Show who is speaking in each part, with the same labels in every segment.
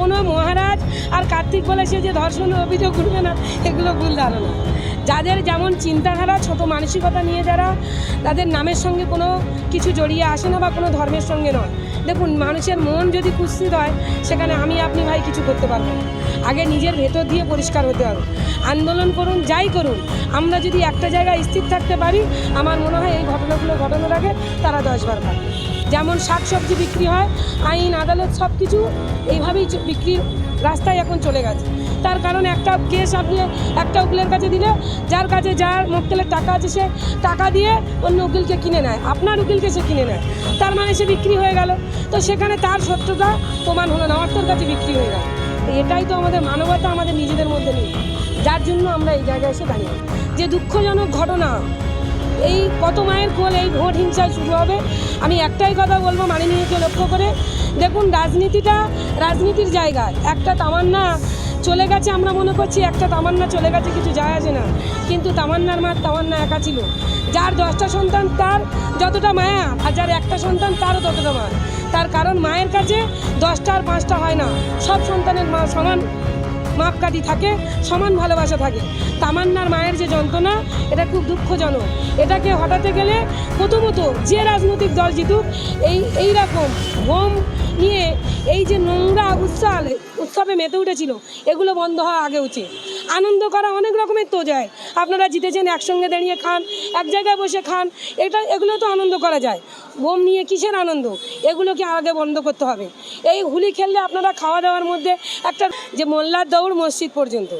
Speaker 1: কোনো মহারাজ আর কার্তিক বলে সে যে ধর্ষণের অভিযোগ উঠবে না, এগুলো ভুল ধারণা। যাদের যেমন চিন্তাধারা, ছোট মানসিকতা নিয়ে যারা, তাদের নামের সঙ্গে কোনো কিছু জড়িয়ে আসে না বা কোনো ধর্মের সঙ্গে নয়। দেখুন, মানুষের মন যদি কুৎসিত হয়, সেখানে আমি, আপনি, ভাই কিছু করতে পারব না। আগে নিজের ভেতর দিয়ে পরিষ্কার হতে হবে। আন্দোলন করুন, যাই করুন, আমরা যদি একটা জায়গায় স্থির থাকতে পারি, আমার মনে হয় এই ঘটনাগুলো ঘটানোর আগে তারা দশবার পাবে যেমন শাক সবজি বিক্রি হয়, আইন, আদালত সব কিছু এইভাবেই বিক্রির রাস্তায় এখন চলে গেছে। তার কারণ একটা কেস আপনি একটা উকিলের কাছে দিলে, যার কাছে যার মক্কেলের টাকা আছে সে টাকা দিয়ে অন্য উকিলকে কিনে নেয়, আপনার উকিলকে সে কিনে নেয়। তার মানে সে বিক্রি হয়ে গেল। তো সেখানে তার সত্যতা প্রমাণ হলো না অর্থের কাছে বিক্রি হয়ে গেল। এটাই তো আমাদের মানবতা আমাদের নিজেদের মধ্যে নেই। যার জন্য আমরা এই জায়গায় এসে দাঁড়িয়ে যে দুঃখজনক ঘটনা এই কত মায়ের কোল, এই ভোট হিংসায় শুরু হবে। আমি একটাই কথা বলব মাননীয়কে লক্ষ্য করে। দেখুন, রাজনীতিটা রাজনীতির জায়গায়। একটা তামান্না চলে গেছে, আমরা মনে করছি একটা তামান্না চলে গেছে, কিছু যায় আসে না। কিন্তু তামান্নার মা, তামান্না একা ছিল। যার দশটা সন্তান, তার যতটা মায়া, আর যার একটা সন্তান, তারও ততটা মায়া। তার কারণ মায়ের কাছে দশটা আর পাঁচটা হয় না। সব সন্তানের মা সমান। মাপকাঠি থাকে, সমান ভালোবাসা থাকে। তামান্নার মায়ের যে যন্ত্রণা, এটা খুব দুঃখজনক। এটাকে হটাতে গেলে প্রথমত যে রাজনৈতিক দল জিতুক, এই এই রকম বোম নিয়ে এই যে নোংরা উৎসাহ উৎসবে মেতে উঠেছিল, এগুলো বন্ধ হওয়া আগে উচিত। আনন্দ করা অনেক রকমের তো যায়। আপনারা জিতেছেন, একসঙ্গে দাঁড়িয়ে খান, এক জায়গায় বসে খান, এটা, এগুলো তো আনন্দ করা যায়। বোম নিয়ে কিসের আনন্দ? এগুলোকে আগে বন্ধ করতে হবে। এই হুলি খেললে আপনারা খাওয়া দাওয়ার মধ্যে একটা যে মোল্লার দৌড় মসজিদ পর্যন্ত।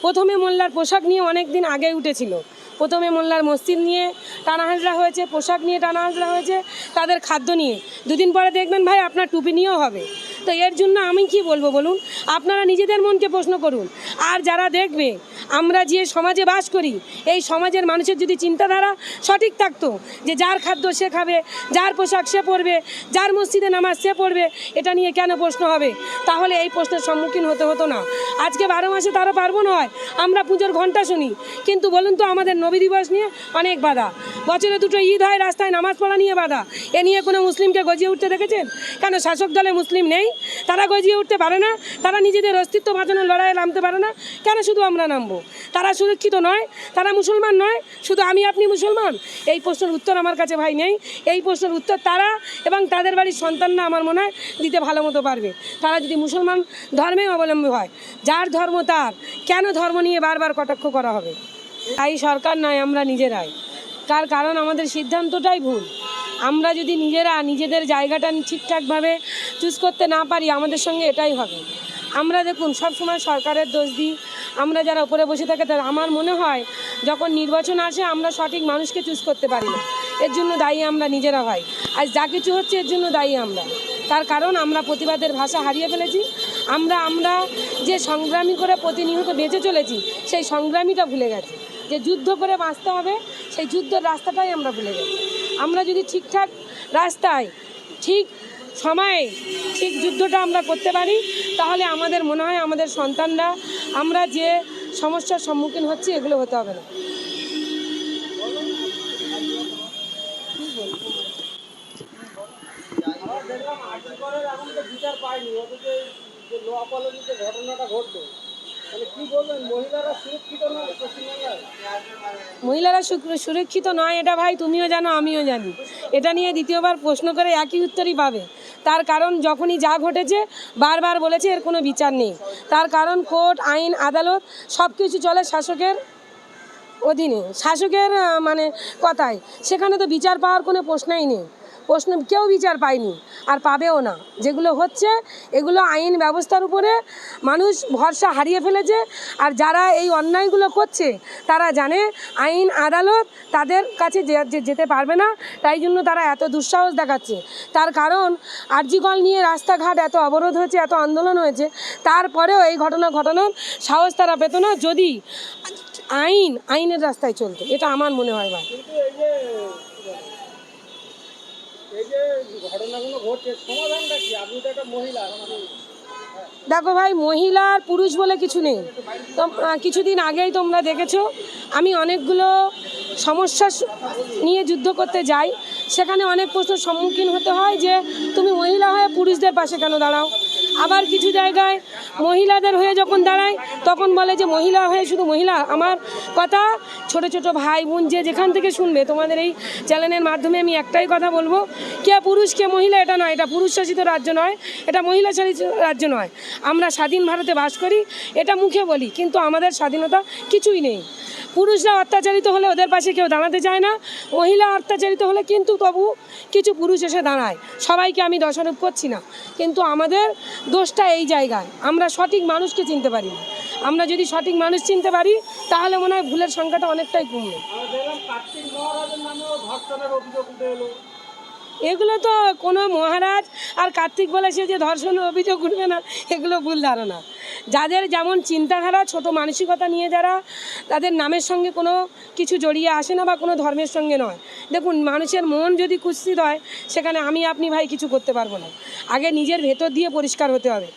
Speaker 1: প্রথমে মোল্লার পোশাক নিয়ে অনেক দিন আগে উঠেছিল। প্রথমে মোল্লার মসজিদ নিয়ে টানাহাজরা হয়েছে, পোশাক নিয়ে টানাহাজরা হয়েছে, তাদের খাদ্য নিয়ে। দুদিন পরে দেখবেন ভাই আপনার টুপি নিয়েও হবে। তো এর জন্য আমি কি বলব বলুন? আপনারা নিজেদের মনকে প্রশ্ন করুন। আর যারা দেখবে আমরা যে সমাজে বাস করি, এই সমাজের মানুষের যদি চিন্তাধারা সঠিক থাকতো, যে যার খাদ্য সে খাবে, যার পোশাক সে পরবে, যার মসজিদে নামাজ সে পড়বে, এটা নিয়ে কেন প্রশ্ন হবে? তাহলে এই প্রশ্নের সম্মুখীন হতে হতো না। আজকে বারো মাসে তারও পার্বণ হয়, আমরা পুজোর ঘণ্টা শুনি। কিন্তু বলুন তো, আমাদের নবী দিবস নিয়ে অনেক বাধা। বছরে দুটো ঈদ হয়, রাস্তায় নামাজ পড়া নিয়ে বাধা। এ নিয়ে কোনো মুসলিমকে গজিয়ে উঠতে দেখেছেন? কেন শাসক দলে মুসলিম নেই? তারা গজিয়ে উঠতে পারে না, তারা নিজেদের অস্তিত্ব বাঁচানোর লড়াইয়ে নামতে পারে না, কেন শুধু আমরা নামবো? তারা সুরক্ষিত নয়, তারা মুসলমান নয়, শুধু আমি আপনি মুসলমান? এই প্রশ্নের উত্তর আমার কাছে ভাই নেই। এই প্রশ্নের উত্তর তারা এবং তাদের বাড়ির সন্তানরা আমার মনে হয় দিতে ভালো মতো পারবে। তারা যদি মুসলমান ধর্মে অবলম্বী হয়, যার ধর্ম তার, কেন ধর্ম নিয়ে বারবার কটাক্ষ করা হবে? তাই সরকার নয়, আমরা নিজেরাই। তার কারণ আমাদের সিদ্ধান্তটাই ভুল। আমরা যদি নিজেরা নিজেদের জায়গাটা ঠিকঠাকভাবে চুজ করতে না পারি, আমাদের সঙ্গে এটাই হবে। আমরা দেখুন, সবসময় সরকারের দোষ দিই আমরা যারা উপরে বসে থাকে, তারা আমার মনে হয় যখন নির্বাচন আসে, আমরা সঠিক মানুষকে চুজ করতে পারি না। এর জন্য দায়ী আমরা নিজেরা হয় আজ যা কিছু হচ্ছে, এর জন্য দায়ী আমরা। তার কারণ, আমরা প্রতিবাদের ভাষা হারিয়ে ফেলেছি। আমরা আমরা যে সংগ্রামী করে প্রতিনিয়ত বেঁচে চলেছি, সেই সংগ্রামীটা ভুলে গেছি। যে যুদ্ধ করে বাঁচতে হবে, সেই যুদ্ধের রাস্তাটাই আমরা ভুলে গেছি। আমরা যদি ঠিকঠাক রাস্তায়, ঠিক সময়ে ঠিক যুদ্ধটা আমরা করতে পারি, তাহলে আমাদের মনে হয় আমাদের সন্তানরা, আমরা যে সমস্যার সম্মুখীন হচ্ছি, এগুলো হতে হবে না।
Speaker 2: মহিলারা সুরক্ষিত নয়,
Speaker 1: এটা ভাই তুমিও জানো, আমিও জানি। এটা নিয়ে দ্বিতীয়বার প্রশ্ন করে একই উত্তরই পাবে। তার কারণ যখনই যা ঘটেছে, বারবার বলেছে, এর কোনো বিচার নেই। তার কারণ কোর্ট, আইন, আদালত সব কিছু চলে শাসকের অধীনে। শাসকের মানে কথায়। সেখানে তো বিচার পাওয়ার কোনো প্রশ্নই নেই। প্রশ্ন কেউ বিচার পায়নি, আর পাবেও না। যেগুলো হচ্ছে, এগুলো আইন ব্যবস্থার উপরে মানুষ ভরসা হারিয়ে ফেলেছে, আর যারা এই অন্যায়গুলো করছে, তারা জানে আইন, আদালত তাদের কাছে যেতে পারবে না, তাই জন্য তারা এত দুঃসাহস দেখাচ্ছে। তার কারণ আর্জিকল নিয়ে রাস্তাঘাট এত অবরোধ হয়েছে, এত আন্দোলন হয়েছে, তারপরেও এই ঘটনা ঘটানোর সাহস তারা পেত না, যদি আইন, আইনের রাস্তায় চলতো। এটা আমার মনে হয় ভাই
Speaker 2: কিন্তু এই যে এই যে ঘটনাগুলো ঘটছে, সমাধানটা কি? আপনি তো একটা মহিলা
Speaker 1: দেখো ভাই, মহিলা আর পুরুষ বলে কিছু নেই। তো কিছুদিন আগেই তোমরা দেখেছ, আমি অনেকগুলো সমস্যা নিয়ে যুদ্ধ করতে যাই। সেখানে অনেক প্রশ্নের সম্মুখীন হতে হয় যে, তুমি মহিলা হয়ে পুরুষদের পাশে কেন দাঁড়াও? আবার কিছু জায়গায় মহিলাদের হয়ে যখন দাঁড়ায়, তখন বলে যে মহিলা হয়ে শুধু মহিলা। আমার কথা ছোট ছোট ভাই বোন যে যেখান থেকে শুনবে, তোমাদের এই চ্যানেলের মাধ্যমে আমি একটাই কথা বলব, কে পুরুষ, কে মহিলা, এটা নয়। এটা পুরুষ শাসিত রাজ্য নয়, এটা মহিলা শাসিত রাজ্য নয়। আমরা স্বাধীন ভারতে বাস করি, এটা মুখে বলি, কিন্তু আমাদের স্বাধীনতা কিছুই নেই। পুরুষরা অত্যাচারিত হলে ওদের পাশে কেউ দাঁড়াতে চায় না, মহিলা অত্যাচারিত হলে কিন্তু তবু কিছু পুরুষ এসে দাঁড়ায়। সবাইকে আমি দোষারোপ করছি না। কিন্তু আমাদের দোষটা এই জায়গায়। আমরা সঠিক মানুষকে চিনতে পারি না। আমরা যদি সঠিক মানুষ চিনতে পারি, তাহলে মনে হয় ভুলের সংখ্যাটা অনেকটাই কমবে। এগুলো তো কোনো মহারাজ আর কার্তিক বলে সে যে ধর্ষণের অভিযোগ উঠবে না। এগুলো ভুল ধারণা। যাদের যেমন চিন্তাধারা ছোট মানসিকতা নিয়ে যারা তাদের নামের সঙ্গে কোনো কিছু জড়িয়ে আসে না বা কোনো ধর্মের সঙ্গে নয়। দেখুন মানুষের মন যদি কুৎসিত হয় সেখানে আমি আপনি ভাই কিছু করতে পারব না। আগে নিজের ভেতর দিয়ে পরিষ্কার হতে হবে।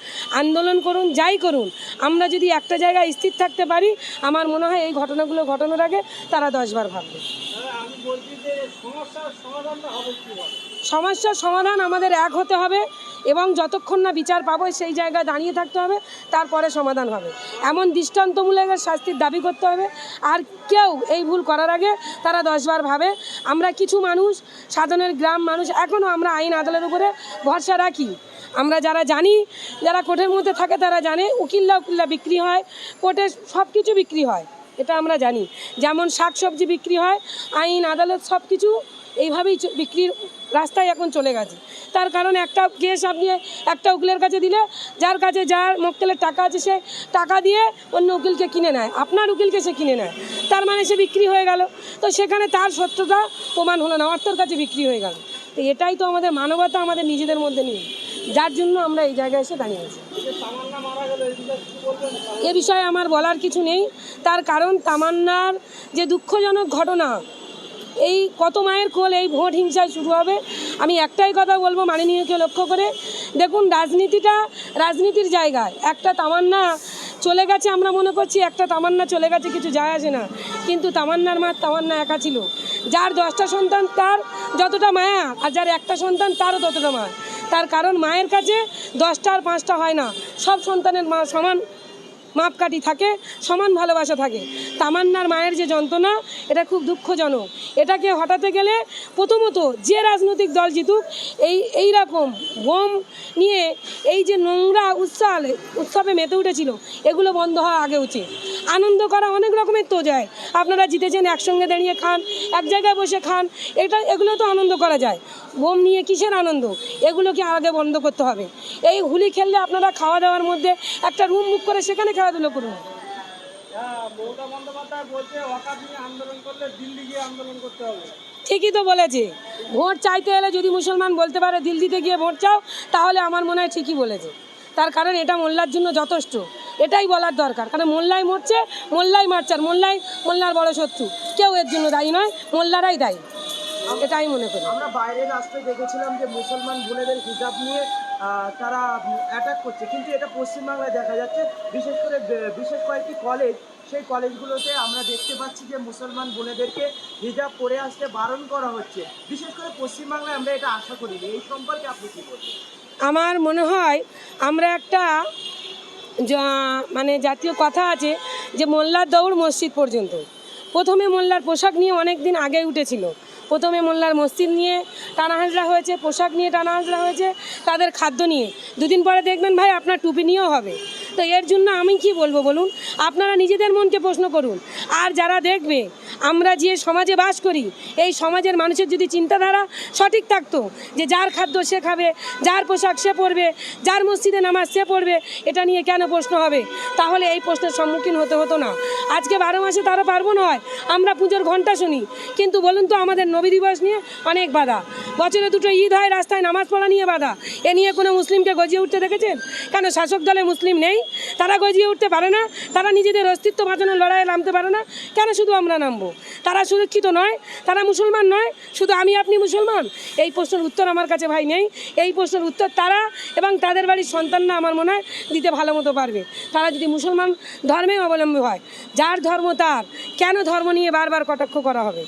Speaker 1: আন্দোলন করুন যাই করুন আমরা যদি একটা জায়গায় স্থির থাকতে পারি আমার মনে হয় এই ঘটনাগুলো ঘটানোর আগে তারা দশবার ভাববে।
Speaker 2: সমস্যার
Speaker 1: সমাধান আমাদের এক হতে হবে। এবং যতক্ষণ না বিচার পাবো, সেই জায়গায় দাঁড়িয়ে থাকতে হবে, তারপরে সমাধান হবে। এমন দৃষ্টান্তমূলক শাস্তির দাবি করতে হবে। আর কেউ এই ভুল করার আগে তারা দশবার ভাবে, আমরা কিছু মানুষ সাধারণের গ্রাম মানুষ এখনও আমরা আইন আদালতের উপরে ভরসা রাখি। আমরা যারা জানি, যারা কোর্টের মধ্যে থাকে, তারা জানে উকিল্লা উকিল্লা বিক্রি হয়, কোর্টে সব কিছু বিক্রি হয়, এটা আমরা জানি। যেমন শাক সবজি বিক্রি হয়, আইন আদালত সব কিছু এইভাবেই বিক্রির রাস্তায় এখন চলে গেছে। তার কারণ একটা কেস আপনি একটা উকিলের কাছে দিলে, যার কাছে যার মক্কেলের টাকা আছে, সে টাকা দিয়ে অন্য উকিলকে কিনে নেয়। আপনার উকিলকে সে কিনে নেয়। তার মানে সে বিক্রি হয়ে গেল। তো সেখানে তার সত্যতা প্রমাণ হলো না। অর্থের কাছে বিক্রি হয়ে গেল। তো এটাই তো আমাদের মানবতা আমাদের নিজেদের মধ্যে নেই। যার জন্য আমরা এই জায়গায় এসে দাঁড়িয়েছি
Speaker 2: এই যে তামান্না মারা গেল এই বিষয়ে কী বলবেন
Speaker 1: এ বিষয়ে আমার বলার কিছু নেই। তার কারণ তামান্নার যে দুঃখজনক ঘটনা এই কত মায়ের কোল, এই ভোট হিংসায় শুরু হবে? আমি একটাই কথা বলব মাননীয়কে লক্ষ্য করে। দেখুন, রাজনীতিটা রাজনীতির জায়গায়। একটা তামান্না চলে গেছে আমরা মনে করছি, একটা তামান্না চলে গেছে, কিছু যায় আসে না। কিন্তু তামান্নার মা তামান্না একা ছিল। যার দশটা সন্তান, তার যতটা মায়া, আর যার একটা সন্তান, তারও ততটা মায়া। তার কারণ মায়ের কাছে দশটা আর পাঁচটা হয় না। সব সন্তানের মা সমান। মাপকাঠি থাকে, সমান ভালোবাসা থাকে। তামান্নার মায়ের যে যন্ত্রণা, এটা খুব দুঃখজনক। এটাকে হটাতে গেলে প্রথমত যে রাজনৈতিক দল জিতুক, এই এই রকম বোম নিয়ে এই যে নোংরা উৎসাহ উৎসবে মেতে উঠেছিল, এগুলো বন্ধ হওয়া আগে উচিত। আনন্দ করা অনেক রকমের তো যায়। আপনারা জিতেছেন, একসঙ্গে দাঁড়িয়ে খান, এক জায়গায় বসে খান, এটা, এগুলো তো আনন্দ করা যায়। বোম নিয়ে কিসের আনন্দ? এগুলোকে আগে বন্ধ করতে হবে। এই হুলি খেললে আপনারা খাওয়া দাওয়ার মধ্যে একটা রুম বুক করে সেখানে খেলাধুলো করুন। ঠিকই তো বলেছে। ভোট চাইতে এলে যদি মুসলমান বলতে পারে দিল্লিতে গিয়ে ভোট চাও তাহলে আমার মনে হয় ঠিকই বলেছে। তার কারণ এটা মোল্লার জন্য যথেষ্ট। এটাই বলার দরকার। কারণ মোল্লাই মরছে মোল্লাই মারছে আর মোল্লাই মোল্লার বড় শত্রু। কেউ এর জন্য দায়ী নয় মোল্লারাই দায়ী। এটাই মনে করি।
Speaker 3: আমরা বাইরের রাষ্ট্রে দেখেছিলাম যে মুসলমান বোনেদের হিজাব নিয়ে তারা অ্যাটাক করছে। কিন্তু এটা পশ্চিমবাংলায় দেখা যাচ্ছে, বিশেষ করে বিশেষ কয়েকটি কলেজ সেই কলেজগুলোতে আমরা দেখতে পাচ্ছি যে মুসলমান বোনেদেরকে হিজাব পরে আসতে বারণ করা হচ্ছে। বিশেষ করে পশ্চিমবাংলায় আমরা এটা আশা করিনি। এই সম্পর্কে আপনি কী বলবেন?
Speaker 1: আমার মনে হয় আমরা একটা মানে জাতীয় কথা আছে যে মোল্লার দৌড় মসজিদ পর্যন্ত। প্রথমে মোল্লার পোশাক নিয়ে অনেক দিন আগে উঠেছিল। প্রথমে মোল্লার মসজিদ নিয়ে টানাহাজরা হয়েছে, পোশাক নিয়ে টানাহাজরা হয়েছে, তাদের খাদ্য নিয়ে। দুদিন পরে দেখবেন ভাই আপনার টুপি নিয়েও হবে। তো এর জন্য আমি কি বলব বলুন? আপনারা নিজেদের মনকে প্রশ্ন করুন। আর যারা দেখবে আমরা যে সমাজে বাস করি, এই সমাজের মানুষের যদি চিন্তাধারা সঠিক থাকতো, যে যার খাদ্য সে খাবে, যার পোশাক সে পরবে, যার মসজিদে নামাজ সে পড়বে, এটা নিয়ে কেন প্রশ্ন হবে? তাহলে এই প্রশ্নের সম্মুখীন হতে হতো না। আজকে বারো মাসে তারও পার্বণ হয়, আমরা পুজোর ঘণ্টা শুনি। কিন্তু বলুন তো, আমাদের নবী দিবস নিয়ে অনেক বাধা। বছরে দুটো ঈদ হয়, রাস্তায় নামাজ পড়া নিয়ে বাধা। এ নিয়ে কোনো মুসলিমকে গজিয়ে উঠতে দেখেছেন? কেন শাসক দলে মুসলিম নেই? তারা গজিয়ে উঠতে পারে না, তারা নিজেদের অস্তিত্ব বাঁচানোর লড়াইয়ে নামতে পারে না, কেন শুধু আমরা নামবো? তারা সুরক্ষিত নয়, তারা মুসলমান নয়, শুধু আমি আপনি মুসলমান? এই প্রশ্নের উত্তর আমার কাছে ভাই নেই। এই প্রশ্নের উত্তর তারা এবং তাদের বাড়ির সন্তানরা আমার মনে হয় দিতে ভালো মতো পারবে। তারা যদি মুসলমান ধর্মে অবলম্বী হয়, যার ধর্ম তার, কেন ধর্ম নিয়ে বারবার কটাক্ষ করা হবে?